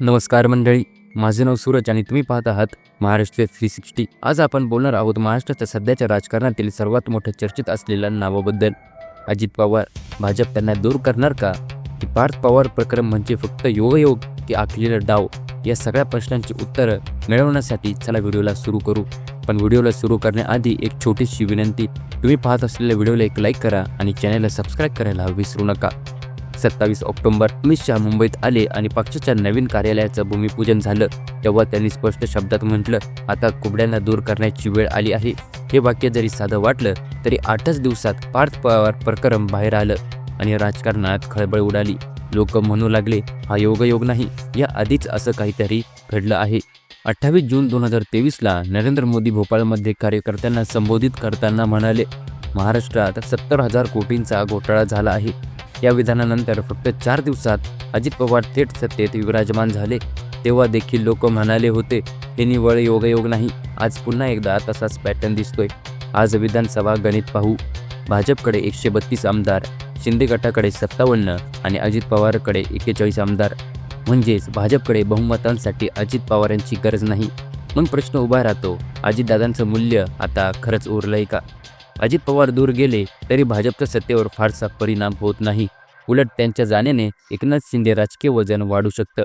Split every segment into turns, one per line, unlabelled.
नमस्कार मंडळी माझे नाव सूरज आणि तुम्ही पाहत आहात महाराष्ट्र थ्री सिक्स्टी आज आपण बोलणार आहोत महाराष्ट्राच्या सध्याच्या राजकारणातील सर्वात मोठं चर्चेत असलेल्या नावाबद्दल. अजित पवार भाजप त्यांना दूर करणार का? की पार्थ पवार प्रकरण म्हणजे फक्त योगयोग की आखलेला डाव? या सगळ्या प्रश्नांची उत्तरं मिळवण्यासाठी चला व्हिडिओला सुरू करू. पण व्हिडिओला सुरू करण्याआधी एक छोटीशी विनंती. तुम्ही पाहत असलेल्या व्हिडिओला एक लाईक करा आणि चॅनलला सबस्क्राईब करायला विसरू नका. सत्तावीस ऑक्टोबर. अमित शहा मुंबईत आले आणि पक्षाच्या नवीन कार्यालयाचं भूमिपूजन झालं. तेव्हा त्यांनी स्पष्ट शब्दात म्हटलं आता कुबड्यांना दूर करण्याची वेळ आली आहे. हे वाक्य जरी साधं वाटलं तरी आठच दिवसात पार्थ पवार प्रकरण बाहेर आलं आणि राजकारणात खळबळ उडाली. लोक म्हणू लागले हा योगयोग नाही. या आधीच असं काहीतरी घडलं आहे. अठ्ठावीस जून दोन हजार तेवीसला नरेंद्र मोदी भोपाळमध्ये कार्यकर्त्यांना संबोधित करताना म्हणाले महाराष्ट्रात सत्तर हजार कोटींचा घोटाळा झाला आहे. या विधानानंतर फक्त चार दिवसात अजित पवार थेट सत्तेत विराजमान झाले. तेव्हा देखील लोक म्हणाले होते हे निवळ योगयोग नाही. आज पुन्हा एकदा तसाच पॅटर्न दिसतोय. आज विधानसभा गणित पाहू. भाजपकडे एकशे बत्तीस आमदार शिंदे गटाकडे सत्तावन्न आणि अजित पवारकडे एक्केचाळीस आमदार. म्हणजेच भाजपकडे बहुमतांसाठी अजित पवार यांची गरज नाही. मग प्रश्न उभा राहतो अजितदादांचं मूल्य आता खरंच उरलंय का? अजित पवार दूर गेले तरी भाजपच्या सत्तेवर फारसा परिणाम होत नाही. उलट त्यांच्या जाण्याने एकनाथ शिंदे राजकीय वजन वाढू शकतं.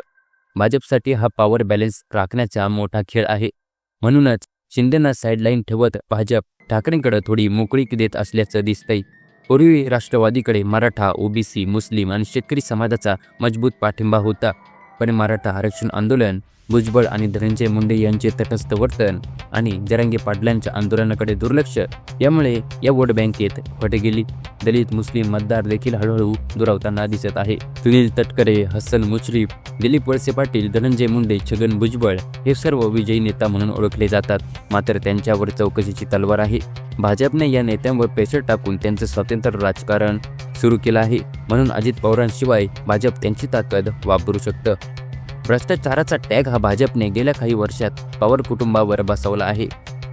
भाजपसाठी हा पॉवर बॅलन्स राखण्याचा मोठा खेळ आहे. म्हणूनच शिंदेना साईडलाईन ठेवत भाजप ठाकरेंकडे थोडी मोकळीक देत असल्याचं दिसतंय. पूर्वी राष्ट्रवादीकडे मराठा ओबीसी मुस्लिम आणि शेतकरी समाजाचा मजबूत पाठिंबा होता. पण मराठा आरक्षण आंदोलन भुजबळ आणि धनंजय मुंडे यांचे तटस्थ वर्तन आणि जरांगे पाटलांच्या आंदोलनाकडे दुर्लक्ष यामुळे या वोट बँकेत फट गेली. दलित मुस्लिम मतदार देखील हळूहळू दुरावताना दिसत आहे. सुनील तटकरे हसन मुश्रीफ दिलीप वळसे पाटील धनंजय मुंडे छगन भुजबळ हे सर्व विजयी नेता म्हणून ओळखले जातात. मात्र त्यांच्यावर चौकशीची तलवार आहे. भाजपने या नेत्यांवर प्रेशर टाकून त्यांचं स्वतंत्र राजकारण सुरू केलं आहे. म्हणून अजित पवारांशिवाय भाजप त्यांची ताकद वापरू शकतं. भ्रष्टाचाराचा टॅग हा भाजपने गेल्या काही वर्षात पवार कुटुंबावर बसवला आहे.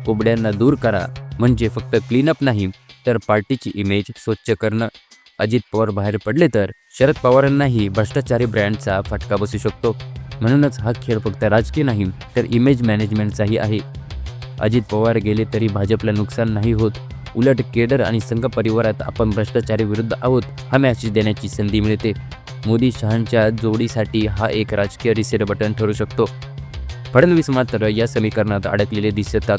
कुबड्यांना दूर करा म्हणजे फक्त क्लीनअप नाही तर पार्टीची इमेज स्वच्छ करणं. अजित पवार बाहेर पडले तर शरद पवारांनाही भ्रष्टाचारी ब्रँडचा फटका बसू शकतो. म्हणूनच हा खेळ फक्त राजकीय नाही तर इमेज मॅनेजमेंटचाही आहे. अजित पवार गेले तरी भाजपला नुकसान नाही होत. उलट केडर आणि संघ परिवारात आपण भ्रष्टाचारी विरुद्ध आहोत हा मॅसेज देण्याची संधी मिळते. मोदी शहांच्या जोडीसाठी हा एक राजकीय रिसेट बटन ठरू शकतो. फडणवीस मात्र या समीकरणात अडकलेले दिसतात.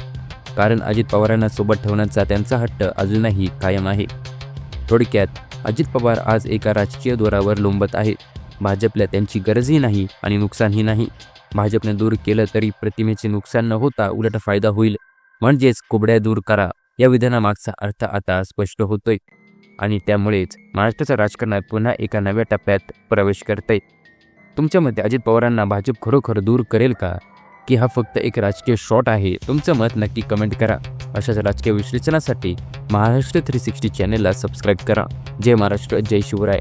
कारण अजित पवारांना सोबत ठेवण्याचा त्यांचा हट्ट अजूनही कायम आहे. थोडक्यात अजित पवार आज एका राजकीय दोरावर लोंबत आहेत. भाजपला त्यांची गरजही नाही आणि नुकसानही नाही. भाजपने दूर केलं तरी प्रतिमेचे नुकसान न होता उलट फायदा होईल. म्हणजेच कोबड्या दूर करा. या विधानामागचा अर्थ आता स्पष्ट होतोय. आणि त्यामुळेच महाराष्ट्राच्या राजकारणात पुन्हा एका नव्या टप्प्यात प्रवेश करते तुमच्या मते अजित पवारांना भाजप खरोखर दूर करेल का? की हा फक्त एक राजकीय शॉट आहे? तुमचं मत नक्की कमेंट करा. अशाच राजकीय विश्लेषणासाठी महाराष्ट्र थ्री सिक्स्टी चॅनेलला सबस्क्राईब करा. जय महाराष्ट्र जय शिवराय.